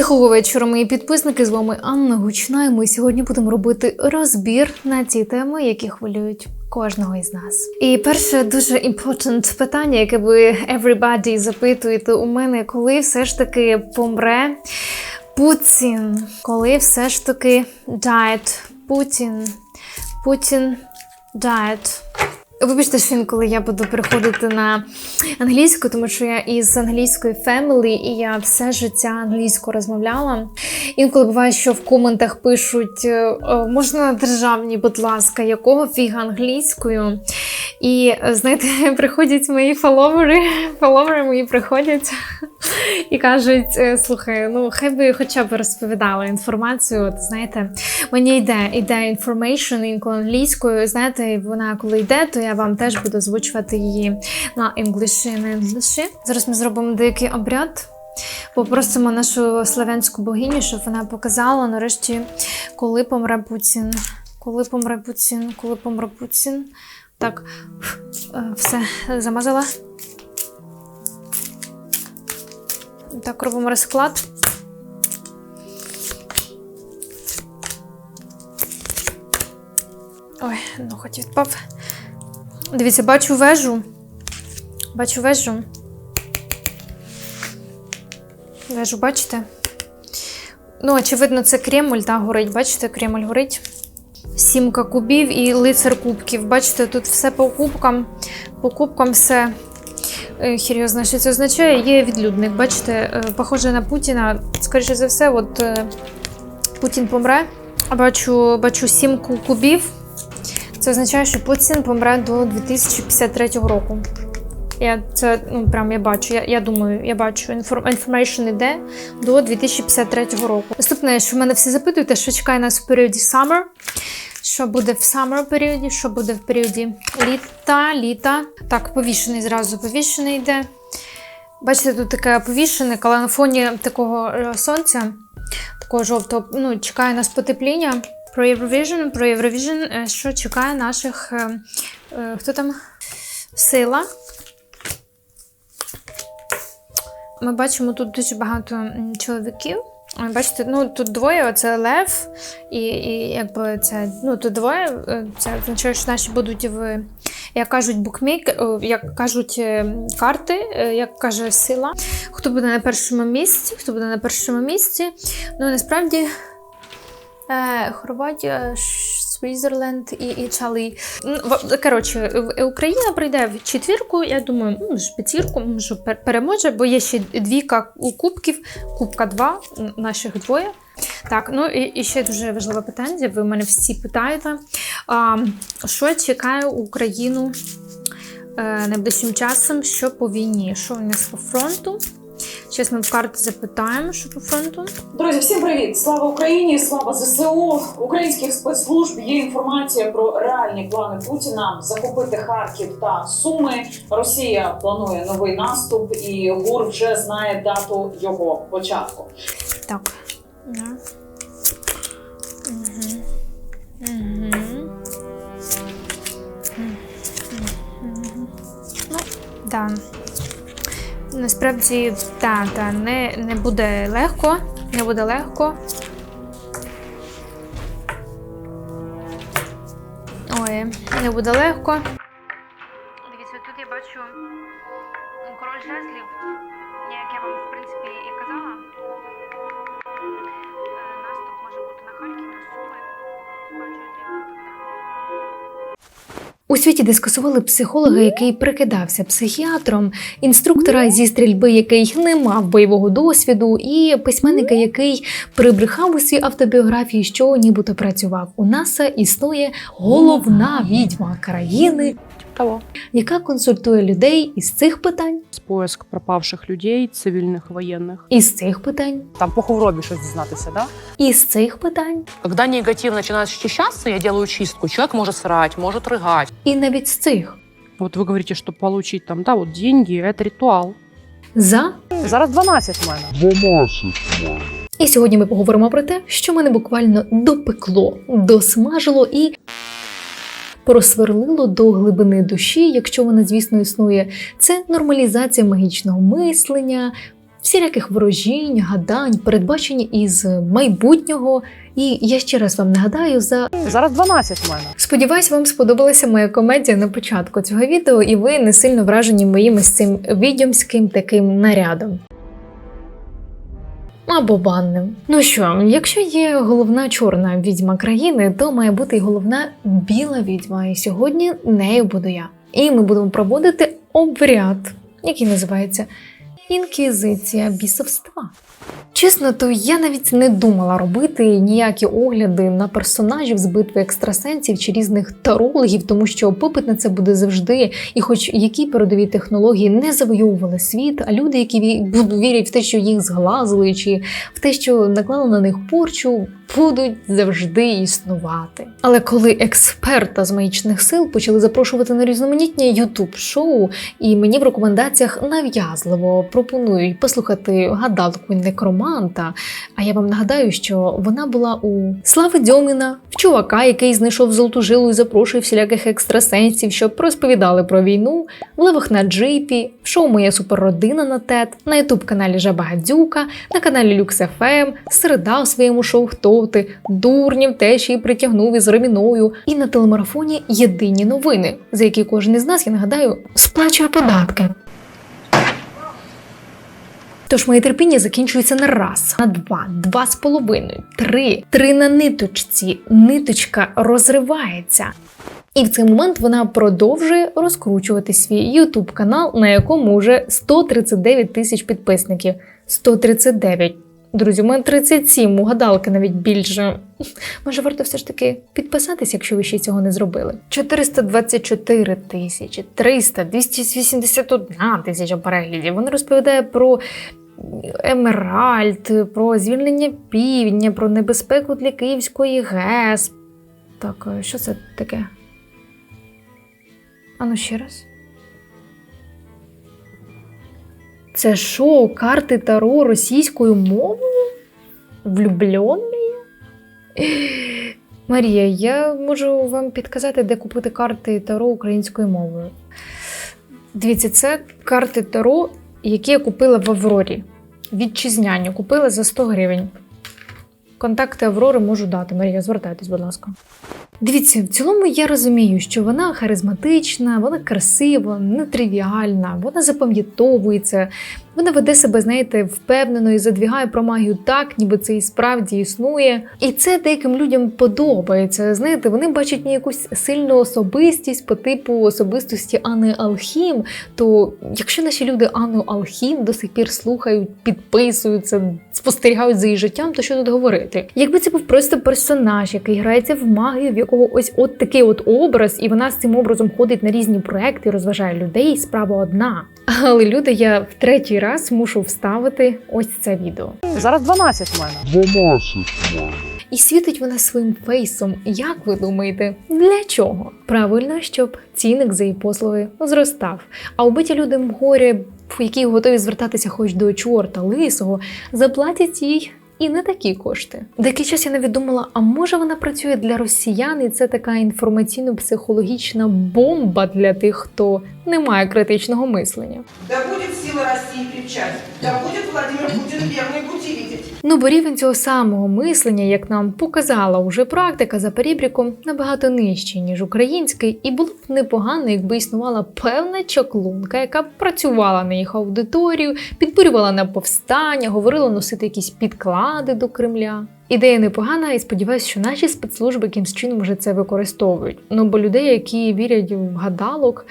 Тихого вечора, мої підписники. З вами Анна Гучна. І ми сьогодні будемо робити розбір на ті теми, які хвилюють кожного із нас. І перше дуже important питання, яке ви everybody запитуєте у мене, коли все ж таки помре Путін, коли все ж таки died Путін, Путін died. Вибачте, що інколи я буду переходити на англійську, тому що я із англійської family, і я все життя англійською розмовляла. Інколи буває, що в коментах пишуть е, можна державні, будь ласка, якого фіга англійською. І е, знаєте, приходять мої фоловери, фоловери мої приходять і кажуть: е, слухай, ну хай би хоча б розповідала інформацію. От знаєте, мені йде йде information інколи англійською. Знаєте, вона коли йде, то я вам теж буду озвучувати її на інгліші, на інгліші. Зараз ми зробимо деякий обряд. Попросимо нашу славянську богиню, щоб вона показала нарешті, коли помре Путін. Коли помре Путін, коли помре Путін. Так, е, все, замазала. Так, робимо розклад. Ой, ну хоч відпав. Дивіться, бачу вежу. Бачу вежу. Вежу, бачите? Ну, очевидно, це Кремль, та горить. Бачите, Кремль горить. Сімка кубів і лицар кубків. Бачите, тут все по кубкам. По кубкам все. хір'йозно, що це означає. Є відлюдник. Бачите, е, похоже на Путіна. Скоріше за все, от е, Путін помре. Бачу, бачу сімку кубів. Це означає, що Путін помре до 2053 року. Я це ну прям я бачу. Я, я думаю, я бачу інформейшн іде до 2053 року. Наступне, що в мене всі запитуєте, що чекає нас в періоді summer, що буде в summer періоді, що буде в періоді літа, літа. Так, повішений зразу повішений йде. Бачите, тут таке повішене, але на фоні такого е, сонця, такого жовтого, ну, чекає нас потепління. Про Eurovision, про Eurovision, е, що чекає наших. е, Хто там? Сила. Ми бачимо тут дуже багато чоловіків. Е, Бачите, ну тут двоє, оце Лев, і, і якби це ну тут двоє. е, Це означає, що наші будуть в як кажуть букмейкер, як кажуть е, карти, як каже сила. Хто буде на першому місці? Хто буде на першому місці? Ну насправді е, Хорватія, Свізерленд і, і Чалі. В- Коротше, Україна прийде в четвірку, я думаю, ну, може, п'ятірку, може, переможе, бо є ще двійка кубків, кубка два, наших двоє. Так, ну і, і ще дуже важливе питання. Ви мене всі питаєте. А, що чекає Україну е, найближчим часом? Що по війні? Що у нас по фронту? Ми в карти запитаємо, що по фронту. Друзі, всім привіт! Слава Україні! Слава ЗСУ! Українських спецслужб є інформація про реальні плани Путіна захопити Харків та Суми. Росія планує новий наступ, і ГУР вже знає дату його початку. Так. Да. Угу. Угу. Ну, да. Насправді, та, та, не, не буде легко. Не буде легко. Ой, не буде легко. У світі дискусували психолога, який прикидався психіатром, інструктора зі стрільби, який не мав бойового досвіду, і письменника, який прибрехав у своїй автобіографії, що нібито працював у НАСА. Існує головна відьма країни, яка консультує людей із цих питань, Поиск пропавших людей, цивільних, воєнних. із цих питань, Там по хворобі щось дізнатися, да? із цих питань, Когда негатив начинает счищаться, я делаю чистку. Человек может срать, может рыгать. і навіть з цих Вот вы говорите, что получить там, да, вот деньги, это ритуал. за Зараз 12 в мене. 12 І сьогодні ми поговоримо про те, що мене буквально допекло, досмажило і просверлило до глибини душі, якщо вона, звісно, існує. Це нормалізація магічного мислення, всіляких ворожінь, гадань, передбачень із майбутнього. І я ще раз вам нагадаю за Зараз 12 в мене. Сподіваюсь, вам сподобалася моя комедія на початку цього відео, і ви не сильно вражені моїм із цим відьомським таким нарядом. Або банним. Ну що, якщо є головна чорна відьма країни, то має бути і головна біла відьма. І сьогодні нею буду я. І ми будемо проводити обряд, який називається Інквізиція бісовства. Чесно, то я навіть не думала робити ніякі огляди на персонажів з битви екстрасенсів чи різних тарологів, тому що попит на це буде завжди. І хоч які передові технології не завоювали світ, а люди, які вірять в те, що їх зглазили, чи в те, що наклали на них порчу, будуть завжди існувати. Але коли експерта з магічних сил почали запрошувати на різноманітні ютуб шоу, і мені в рекомендаціях нав'язливо пропонують послухати гадалку некроманта. А я вам нагадаю, що вона була у Слави Дьоміна, в чувака, який знайшов золоту жилу і запрошує всіляких екстрасенсів, щоб розповідали про війну, в левах на джипі, в шоу Моя суперродина на ТЕТ, на ютуб каналі Жаба Гадзюка, на каналі Люкс ФМ, Середа в своєму шоу Хто ти, Дурнів теж її притягнув із реміною, і на телемарафоні Єдині новини, за які кожен із нас, я нагадаю, сплачує податки. Тож моє терпіння закінчується на раз, на два, два з половиною, три, три на ниточці. Ниточка розривається. І в цей момент вона продовжує розкручувати свій YouTube канал, на якому вже 139 тисяч підписників. 139. Друзі, у мене 37, у гадалки навіть більше. Може, варто все ж таки підписатись, якщо ви ще цього не зробили. 424 тисячі, 300, 281 тисяча переглядів. Вона розповідає про Емеральд, про звільнення півдня, про небезпеку для Київської ГЕС. Так, е, що це таке? Ану ще раз. Це шоу карти Таро російською мовою? Влюблений? Марія, я можу вам підказати, де купити карти Таро українською мовою. Дивіться, це карти Таро, які я купила в Аврорі. Вітчизняні, купила за 100 гривень. Контакти Аврори можу дати. Марія, звертайтесь, будь ласка. Дивіться, в цілому я розумію, що вона харизматична, вона красива, нетривіальна, вона запам'ятовується, вона веде себе, знаєте, впевнено і задвігає про магію так, ніби це і справді існує. І це деяким людям подобається. Знаєте, вони бачать ній якусь сильну особистість по типу особистості Анни Алхім. То якщо наші люди Анну Алхім до сих пір слухають, підписуються, спостерігають за її життям, то що тут говорити? Якби це був просто персонаж, який грається в магію, в якого ось от такий от образ, і вона з цим образом ходить на різні проекти, розважає людей, справа одна. Але люди, я в третій раз мушу вставити ось це відео. Зараз 12 в мене. 12 має. І світить вона своїм фейсом. Як ви думаєте, для чого? Правильно, щоб цінник за її послуги зростав. А убиті люди в горі, які готові звертатися хоч до чорта лисого, заплатять їй. І не такі кошти. Деякий час я навіть думала, а може вона працює для росіян, і це така інформаційно-психологічна бомба для тих, хто не має критичного мислення. Да буде сила Росії крепчать, да буде Владимир Путін верные пути видеть. Ну, бо рівень цього самого мислення, як нам показала уже практика за перебріком, набагато нижчий, ніж український, і було б непогано, якби існувала певна чаклунка, яка б працювала на їх аудиторію, підбурювала на повстання, говорила носити якісь підклади до Кремля. Ідея непогана, і сподіваюся, що наші спецслужби якимсь чином вже це використовують. Ну бо людей, які вірять в гадалок,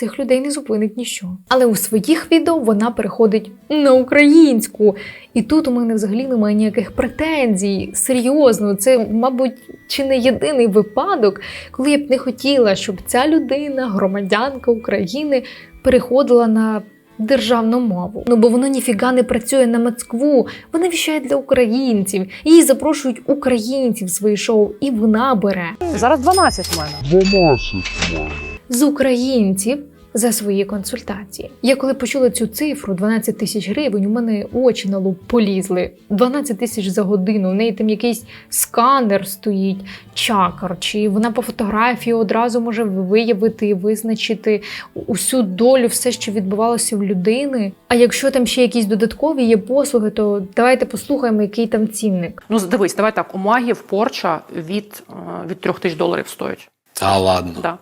Цих людей не зупинить ніщо. Але у своїх відео вона переходить на українську. І тут у мене взагалі немає ніяких претензій. Серйозно, це, мабуть, чи не єдиний випадок, коли я б не хотіла, щоб ця людина, громадянка України, переходила на державну мову. Ну бо воно ніфіга не працює на Москву. Вона віщає для українців. Її запрошують українців в свої шоу, і вона бере Зараз 12 в мене. 12 має. з українців за свої консультації. Я коли почула цю цифру 12 тисяч гривень, у мене очі на лоб полізли. 12 тисяч за годину. У неї там якийсь сканер стоїть, чакр, чи вона по фотографії одразу може виявити і визначити усю долю, все, що відбувалося в людини. А якщо там ще якісь додаткові є послуги, то давайте послухаємо, який там цінник. Ну, дивись, давай так, у магів порча від, е, від трьох тисяч доларів стоїть. Та ладно. Да.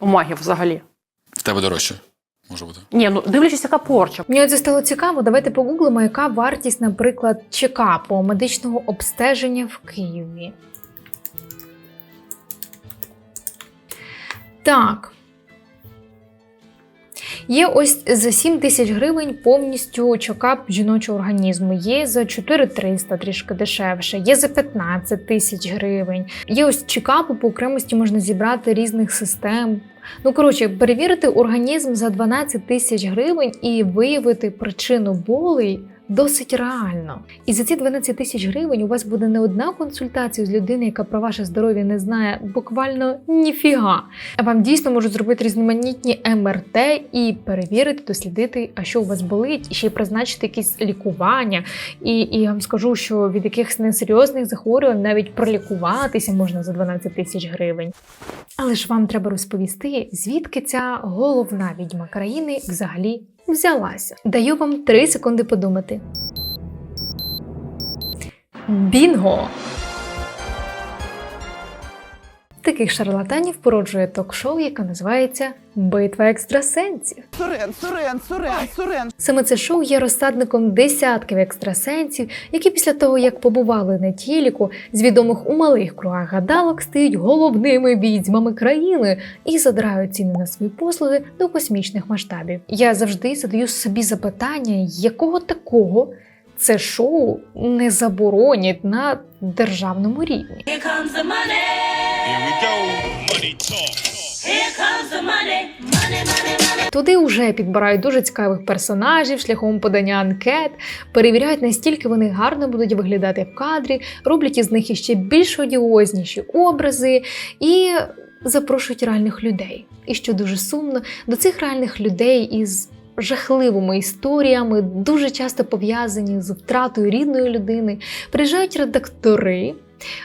У магів взагалі. В тебе дорожче. Може бути. Ні, ну дивлячись, яка порча. Мені це стало цікаво. Давайте погуглимо, яка вартість, наприклад, чекапу медичного обстеження в Києві. Так. Є ось за 7 тисяч гривень повністю чекап жіночого організму. Є за 4300 трішки дешевше, є за 15 тисяч гривень. Є ось чекапу по окремості можна зібрати різних систем. Ну, коротше, перевірити організм за 12 тисяч гривень і виявити причину болей досить реально. І за ці 12 тисяч гривень у вас буде не одна консультація з людиною, яка про ваше здоров'я не знає буквально ніфіга. А вам дійсно можуть зробити різноманітні МРТ і перевірити, дослідити, а що у вас болить, і ще й призначити якісь лікування. І, і я вам скажу, що від якихось несерйозних захворювань навіть пролікуватися можна за 12 тисяч гривень. Але ж вам треба розповісти, звідки ця головна відьма країни взагалі взялася. Даю вам 3 секунди подумати. Бінго! Таких шарлатанів породжує ток-шоу, яке називається Битва екстрасенсів. Сурен, сурен, сурен, сурен. Саме це шоу є розсадником десятків екстрасенсів, які після того, як побували на тіліку, з відомих у малих кругах гадалок стають головними відьмами країни і задирають ціни на свої послуги до космічних масштабів. Я завжди задаю собі запитання, якого такого це шоу не заборонять на державному рівні. Туди вже підбирають дуже цікавих персонажів шляхом подання анкет, перевіряють, настільки вони гарно будуть виглядати в кадрі, роблять із них іще більш одіозніші образи і запрошують реальних людей. І що дуже сумно, до цих реальних людей із жахливими історіями, дуже часто пов'язані з втратою рідної людини, приїжджають редактори.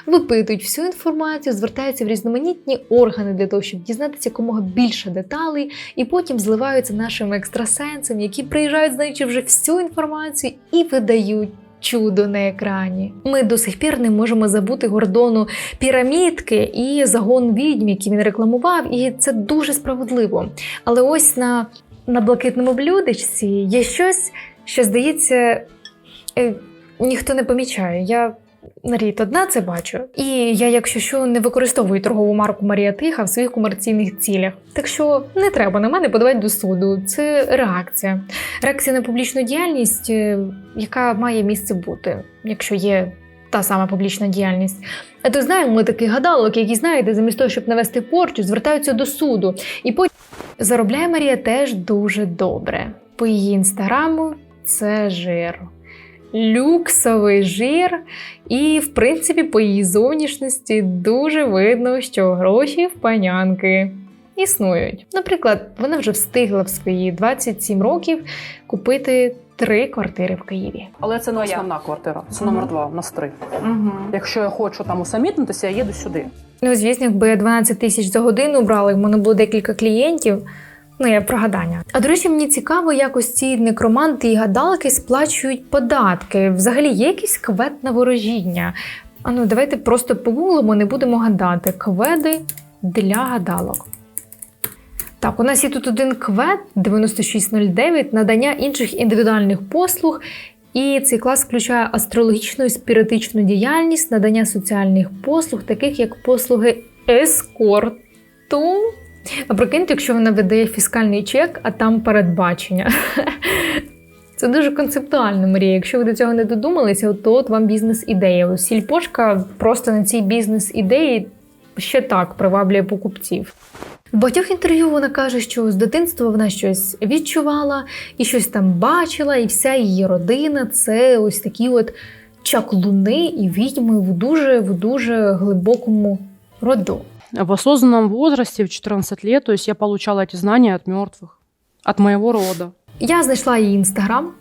Випитують всю інформацію, звертаються в різноманітні органи для того, щоб дізнатися якомога більше деталей, і потім зливаються нашим екстрасенсам, які приїжджають, знаючи вже всю інформацію, і видають. Чудо на екрані. Ми до сих пір не можемо забути Гордону пірамідки і загон відьм, який він рекламував, і це дуже справедливо. Але ось на, на блакитному блюдечці є щось, що здається, е, ніхто не помічає. Я Нарід одна це бачу. І я, якщо що, не використовую торгову марку Марія Тиха в своїх комерційних цілях. Так що не треба на мене подавати до суду. Це реакція. Реакція на публічну діяльність, е, яка має місце бути, якщо є та сама публічна діяльність. А то знаємо ми таких гадалок, які знаєте, замість того, щоб навести порчу, звертаються до суду. І потім заробляє Марія теж дуже добре. По її інстаграму це жир. Люксовий жир, і, в принципі, по її зовнішності дуже видно, що гроші в панянки існують. Наприклад, вона вже встигла в свої 27 років купити три квартири в Києві. Але це не основна квартира, це номер два, у нас три. Угу. Якщо я хочу там усамітнитися, я їду сюди. Ну, звісно, якби я 12 тисяч за годину брала, в мене було декілька клієнтів. Ну, я про гадання. А до речі, мені цікаво, як ось ці некроманти і гадалки сплачують податки. Взагалі є якийсь квет на ворожіння. А давайте просто погуглимо, не будемо гадати. Кведи для гадалок. Так, у нас є тут один квет 9609, надання інших індивідуальних послуг. І цей клас включає астрологічну і спіритичну діяльність, надання соціальних послуг, таких як послуги ескорту. А прикиньте, якщо вона видає фіскальний чек, а там передбачення. Це дуже концептуально, Марія. Якщо ви до цього не додумалися, то от вам бізнес-ідея. Сільпошка просто на цій бізнес-ідеї ще так приваблює покупців. В багатьох інтерв'ю вона каже, що з дитинства вона щось відчувала і щось там бачила, і вся її родина це ось такі от чаклуни і відьми в дуже в дуже глибокому роду. В осознанном возрасте, в 14 лет, то есть я получала эти знания от мертвых. от моего рода. Я знайшла її інстаграм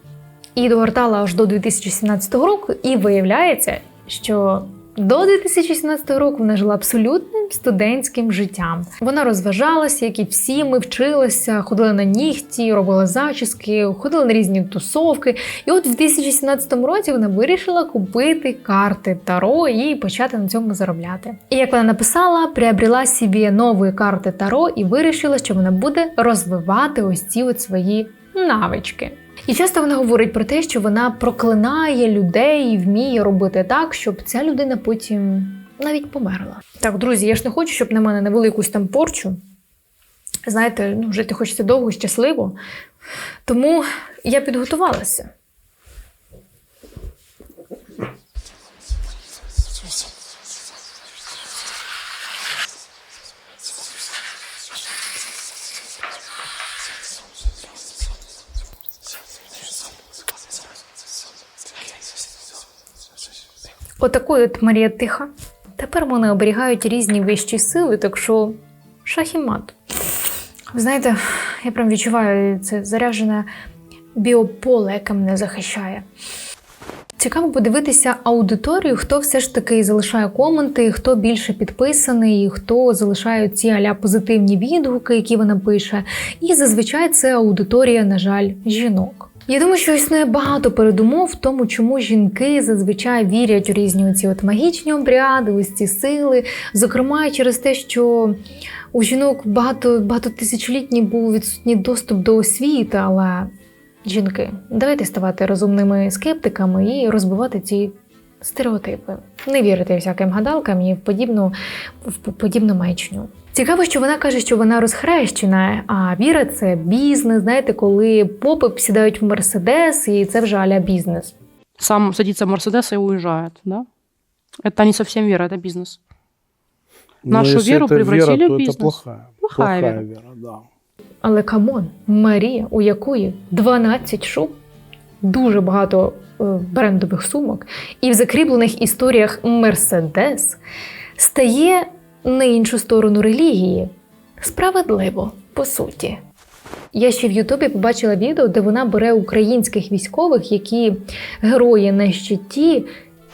і догортала аж до 2017 року, і виявляється, що до 2017 року вона жила абсолютним студентським життям. Вона розважалася, як і всі ми вчилася, ходила на нігті, робила зачіски, ходила на різні тусовки. І от в 2017 році вона вирішила купити карти Таро і почати на цьому заробляти. І як вона написала, приобрела собі нові карти Таро і вирішила, що вона буде розвивати ось ці от свої навички. І часто вона говорить про те, що вона проклинає людей і вміє робити так, щоб ця людина потім навіть померла. Так, друзі, я ж не хочу, щоб на мене навели якусь там порчу. Знаєте, ну, жити хочеться довго і щасливо. Тому я підготувалася. Отакою от Марія Тиха. Тепер мене оберігають різні вищі сили, так що шах і мат. Ви знаєте, я прям відчуваю це заряджене біополе, яке мене захищає. Цікаво подивитися аудиторію, хто все ж таки залишає коменти, хто більше підписаний, хто залишає ці аля позитивні відгуки, які вона пише. І зазвичай це аудиторія, на жаль, жінок. Я думаю, що існує багато передумов в тому, чому жінки зазвичай вірять у різні оці от магічні обряди, ось ці сили. Зокрема, через те, що у жінок багато багатотисячолітній був відсутній доступ до освіти, але жінки, давайте ставати розумними скептиками і розбивати ці стереотипи. Не вірити всяким гадалкам і в подібну, в подібну маячню. Цікаво, що вона каже, що вона розхрещена, а віра це бізнес. Знаєте, коли попи сідають в мерседес, і це вже аля бізнес. Сам садится в Мерседес и уезжает, да? Это не совсем вера, это бизнес. Но Нашу если веру это превратили вера, в то бизнес. Это плохая. Плохая вера. вера, да. Але камон, Марія, у якої 12 шуб, дуже багато е, брендових сумок, і в закріплених історіях Мерседес стає на іншу сторону релігії. Справедливо, по суті. Я ще в Ютубі побачила відео, де вона бере українських військових, які герої на щиті,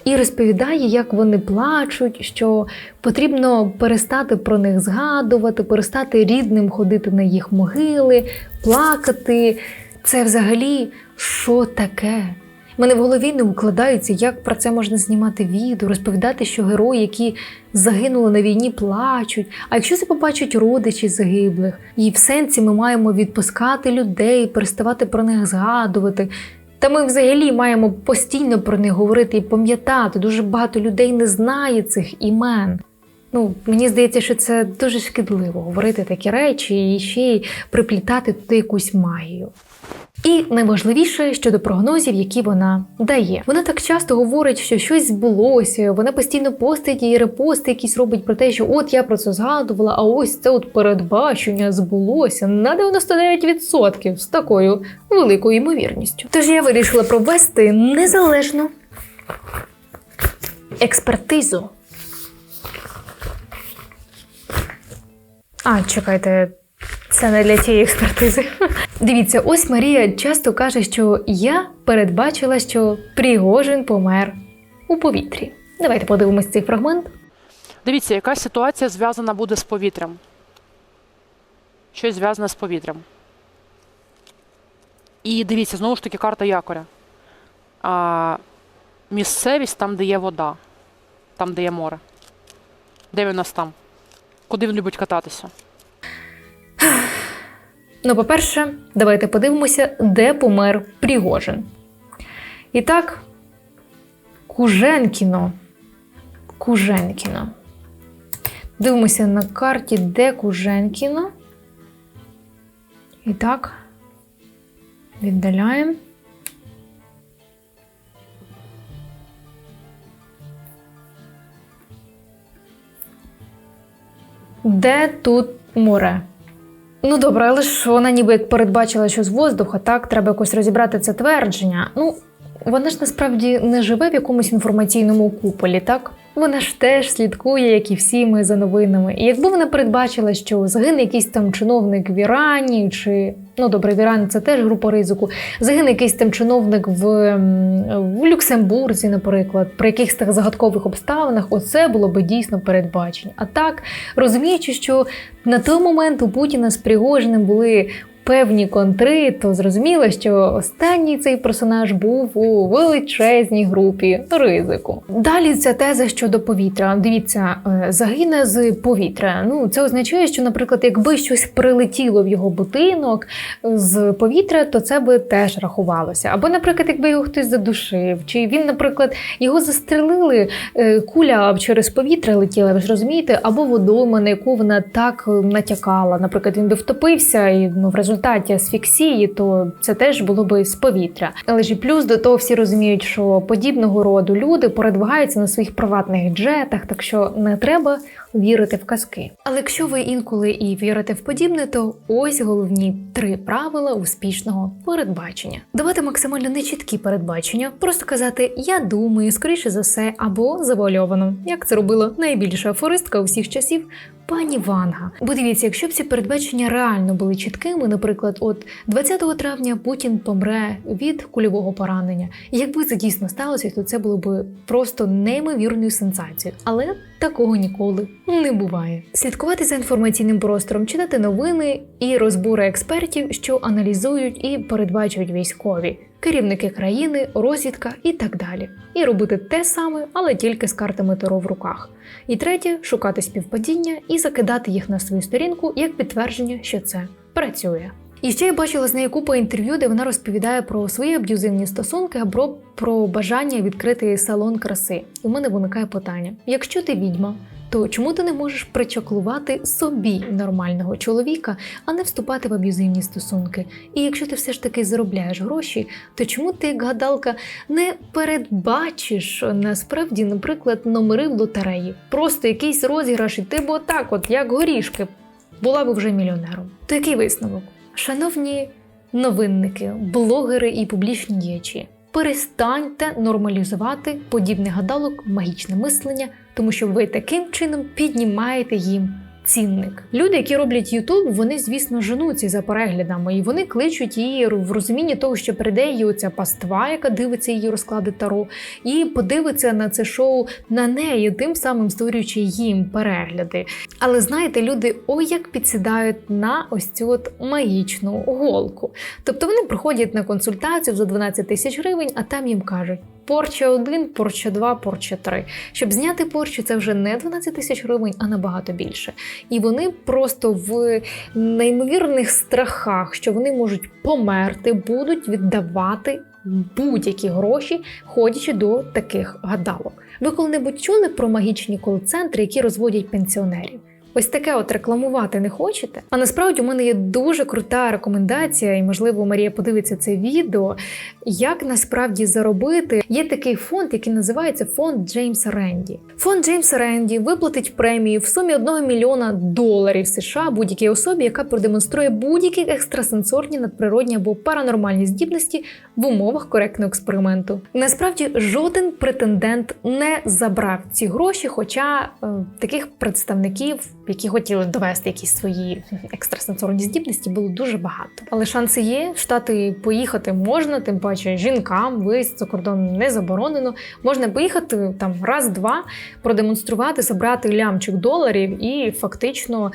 і розповідає, як вони плачуть, що потрібно перестати про них згадувати, перестати рідним ходити на їх могили, плакати. Це взагалі що таке? Мене в голові не укладається, як про це можна знімати відео, розповідати, що герої, які загинули на війні, плачуть. А якщо це побачать родичі загиблих, і в сенсі ми маємо відпускати людей, переставати про них згадувати. Та ми взагалі маємо постійно про них говорити і пам'ятати. Дуже багато людей не знає цих імен. Ну, мені здається, що це дуже шкідливо говорити такі речі і ще й приплітати туди якусь магію. І найважливіше щодо прогнозів, які вона дає. Вона так часто говорить, що щось збулося. Вона постійно постить і репости якісь робить про те, що от я про це згадувала, а ось це от передбачення збулося на 99% з такою великою ймовірністю. Тож я вирішила провести незалежну експертизу. А, чекайте, це не для тієї експертизи. Дивіться, ось Марія часто каже, що я передбачила, що Пригожин помер у повітрі. Давайте подивимось цей фрагмент. Дивіться, яка ситуація зв'язана буде з повітрям. Щось зв'язане з повітрям. І дивіться, знову ж таки, карта якоря. А, місцевість там, де є вода, там, де є море. Де він у нас там? Куди він любить кататися? Ну, по-перше, давайте подивимося, де помер Пригожин. І так, Куженкіно. Куженкіно. Дивимося на карті, де Куженкіно. І так, віддаляємо. Де тут море? Ну добре, але ж вона ніби як передбачила, що з воздуха, так, треба якось розібрати це твердження. Ну, вона ж насправді не живе в якомусь інформаційному куполі, так? Вона ж теж слідкує, як і всі ми за новинами. І якби вона передбачила, що загине якийсь там чиновник в Ірані чи Ну добре, в Ірані це теж група ризику. Загине якийсь там чиновник в, в Люксембурзі, наприклад, при якихось так загадкових обставинах, оце було би дійсно передбачення. А так, розуміючи, що на той момент у Путіна з Пригожиним були певні контри, то зрозуміло, що останній цей персонаж був у величезній групі ризику. Далі ця теза щодо повітря. Дивіться, е, загине з повітря. Ну це означає, що, наприклад, якби щось прилетіло в його будинок з повітря, то це би теж рахувалося. Або, наприклад, якби його хтось задушив, чи він, наприклад, його застрелили, е, куля через повітря летіла, ви ж розумієте, або водойма, на яку вона так е, натякала. Наприклад, він би втопився і ну, в результаті асфіксії, то це теж було би з повітря. Але ж і плюс до того всі розуміють, що подібного роду люди передвигаються на своїх приватних джетах, так що не треба вірити в казки. Але якщо ви інколи і вірите в подібне, то ось головні три правила успішного передбачення: давати максимально нечіткі передбачення, просто казати Я думаю, скоріше за все, або завуальовано, як це робила найбільша афористка усіх часів. Пані Ванга, бо дивіться, якщо б ці передбачення реально були чіткими, наприклад, от 20 травня Путін помре від кульового поранення. Якби це дійсно сталося, то це було б просто неймовірною сенсацією. Але такого ніколи не буває. Слідкувати за інформаційним простором, читати новини і розбори експертів, що аналізують і передбачують військові. Керівники країни, розвідка і так далі, і робити те саме, але тільки з картами Таро в руках. І третє шукати співпадіння і закидати їх на свою сторінку як підтвердження, що це працює. І ще я бачила з нею купу інтерв'ю, де вона розповідає про свої аб'юзивні стосунки або про бажання відкрити салон краси. І в мене виникає питання: якщо ти відьма, то чому ти не можеш причаклувати собі нормального чоловіка, а не вступати в аб'юзивні стосунки? І якщо ти все ж таки заробляєш гроші, то чому ти, як гадалка, не передбачиш насправді, наприклад, номери в лотереї? Просто якийсь розіграш, і ти б отак, от як горішки, була б вже мільйонером. То який висновок? Шановні новинники, блогери і публічні діячі, перестаньте нормалізувати подібний гадалок, магічне мислення, тому що ви таким чином піднімаєте їм. Цінник. Люди, які роблять Ютуб, вони, звісно, женуться за переглядами, і вони кличуть її в розумінні того, що прийде її оця паства, яка дивиться її розклади таро, і подивиться на це шоу на неї, тим самим створюючи їм перегляди. Але знаєте, люди ой як підсідають на ось цю от магічну голку. Тобто вони приходять на консультацію за 12 тисяч гривень, а там їм кажуть. Порча 1, порча 2, порча 3. Щоб зняти порчу, це вже не 12 тисяч гривень, а набагато більше. І вони просто в неймовірних страхах, що вони можуть померти, будуть віддавати будь-які гроші, ходячи до таких гадалок. Ви коли-небудь чули про магічні кол-центри, які розводять пенсіонерів? Ось таке от рекламувати не хочете? А насправді у мене є дуже крута рекомендація, і можливо Марія подивиться це відео. Як насправді заробити? Є такий фонд, який називається фонд Джеймса Ренді. Фонд Джеймса Ренді виплатить премію в сумі 1 мільйона доларів США будь-якій особі, яка продемонструє будь-які екстрасенсорні, надприродні або паранормальні здібності в умовах коректного експерименту. Насправді жоден претендент не забрав ці гроші, хоча е, таких представників, які хотіли довести якісь свої екстрасенсорні здібності, було дуже багато. Але шанси є. В Штати поїхати можна, тим паче жінкам виїзд за кордон не заборонено. Можна поїхати там раз-два, продемонструвати, забрати лямчик доларів і фактично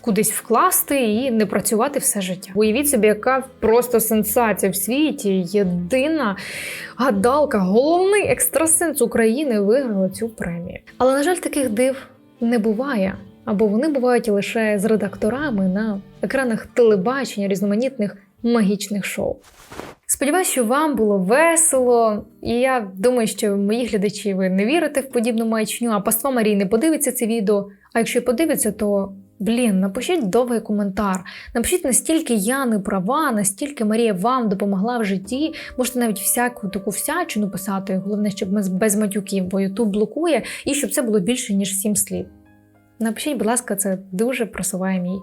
кудись вкласти і не працювати все життя. Уявіть собі, яка просто сенсація в світі. Єдина гадалка, головний екстрасенс України виграла цю премію. Але, на жаль, таких див не буває. Або вони бувають лише з редакторами на екранах телебачення різноманітних магічних шоу. Сподіваюсь, що вам було весело, і я думаю, що мої глядачі ви не вірите в подібну маячню, а паства Марії не подивиться це відео. А якщо подивиться, то блін, напишіть довгий коментар. Напишіть настільки я не права, настільки Марія вам допомогла в житті. Можете навіть всяку таку всячину писати. Головне, щоб ми без матюків, бо Ютуб блокує, і щоб це було більше ніж сім слів. Напишіть, будь ласка, це дуже просуває мій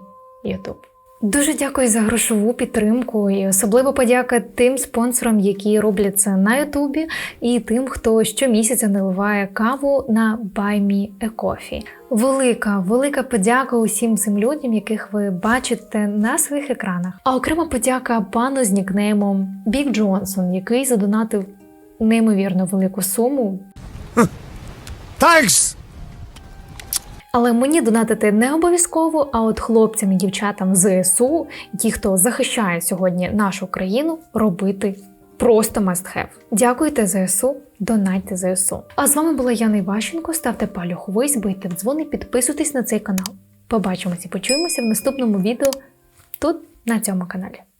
Ютуб. Дуже дякую за грошову підтримку і особливо подяка тим спонсорам, які роблять це на Ютубі, і тим, хто щомісяця наливає каву на Buy Me. Велика, велика подяка усім цим людям, яких ви бачите на своїх екранах. А окрема подяка пану з нікнеймом Бік Джонсон, який задонатив неймовірно велику суму Thanks! Але мені донатити не обов'язково, а от хлопцям і дівчатам ЗСУ, ті, хто захищає сьогодні нашу країну, робити просто must have. Дякуйте ЗСУ, донайте ЗСУ. А з вами була Яна Іващенко. Ставте палюх вись, бийте в дзвони, підписуйтесь на цей канал. Побачимося і почуємося в наступному відео тут, на цьому каналі.